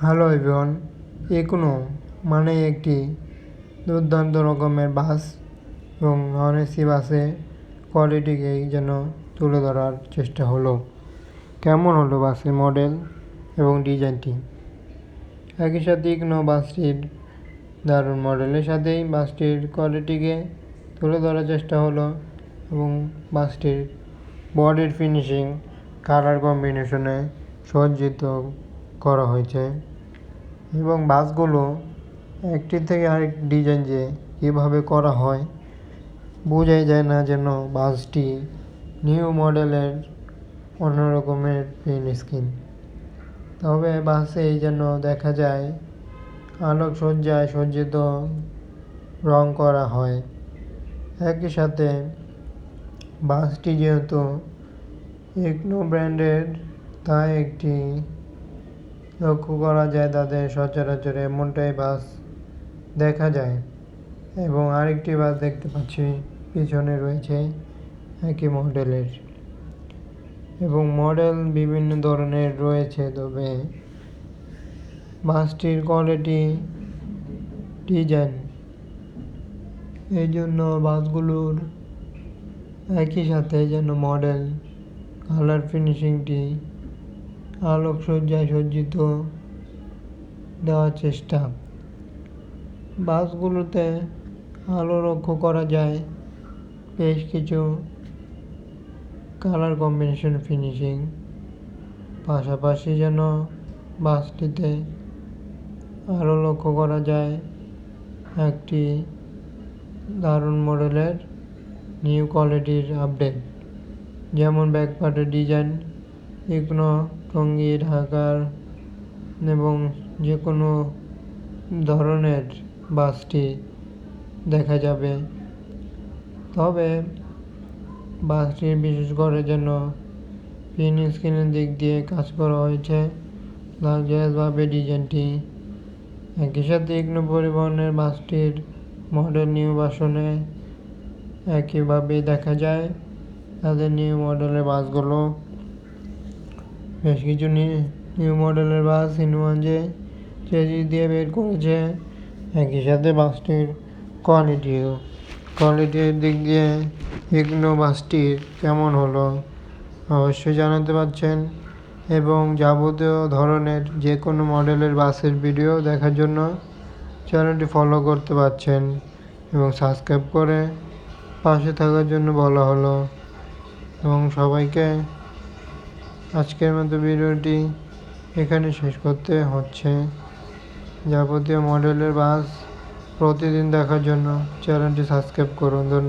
Hello everyone একুনো মানে একটি দুর্দান্ত রকমের বাস এবং নন এসি বাসে কোয়ালিটিকেই যেন তুলে ধরার চেষ্টা হলো। কেমন হলো বাসের মডেল এবং ডিজাইনটি? একই সাথে ইকনো বাসটির দারুণ মডেলের সাথেই বাসটির কোয়ালিটিকে তুলে ধরার চেষ্টা হলো এবং বাসটির বডির ফিনিশিং, কালার কম্বিনেশনে সজ্জিত করা হয়েছে এবং বাসগুলো একটি থেকে আরেক ডিজাইন যে কীভাবে করা হয়, বোঝাই যায় না যেন বাসটি নিউ মডেলের অন্য রকমের প্রিন্ট স্কিন তবে বাসেই যেন দেখা যায় আলোক সজ্জায় সজ্জিত রং করা হয়। একই সাথে বাসটি যেহেতু ইকনো ব্র্যান্ডের, তাই একটি লক্ষ্য করা যায় তাদের সচরাচর এমনটাই বাস দেখা যায়। এবং আরেকটি বাস দেখতে পাচ্ছি, পিছনে রয়েছে একই মডেলের। এবং মডেল বিভিন্ন ধরনের রয়েছে, তবে বাসটির কোয়ালিটি ডিজাইন এই জন্য বাসগুলোর একই সাথে যেন মডেল কালার ফিনিশিংটি আলোকসজ্জায় সজ্জিত দেওয়ার চেষ্টা। বাসগুলোতে আলো লক্ষ্য করা যায়। বেশ কিছু কালার কম্বিনেশন ফিনিশিং পাশাপাশি যেন বাসটিতে আরও লক্ষ্য করা যায়। একটি দারুণ মডেলের নিউ কোয়ালিটির আপডেট যেমন ব্যাকপার্টের ডিজাইন ইকনো টঙ্গি ঢাকার এবং যে কোনো ধরনের বাসটি দেখা যাবে। তবে বাসটির বিশেষ করে যেন পিন স্ক্রিনের দিক দিয়ে কাজ করা হয়েছে লাক্সারিয়াসভাবে ডিজাইনটি একই সাথে ইগনো পরিবহনের বাসটির মডেল নিউ বাসনে একইভাবেই দেখা যায়, তাদের নিউ মডেলের বাসগুলো বেশ কিছু নিউ মডেলের বাস ইনওয়ানজে চেজিস দিয়ে বের করেছে। একই সাথে বাসটির কোয়ালিটিও কোয়ালিটির দিক দিয়ে ইগনো বাসটির কেমন হলো, অবশ্যই জানাতে পারছেন। এবং যাবতীয় ধরনের যে কোনো মডেলের বাসের ভিডিও দেখার জন্য চ্যানেলটি ফলো করতে পারছেন এবং সাবস্ক্রাইব করে পাশে থাকার জন্য বলা হলো। এবং সবাইকে আজকের মতো ভিডিওটি এখানে শেষ করতে হচ্ছে। যাবতীয় মডেলের বাস প্রতিদিন দেখার জন্য চ্যানেলটি সাবস্ক্রাইব করুন। ধন্যবাদ।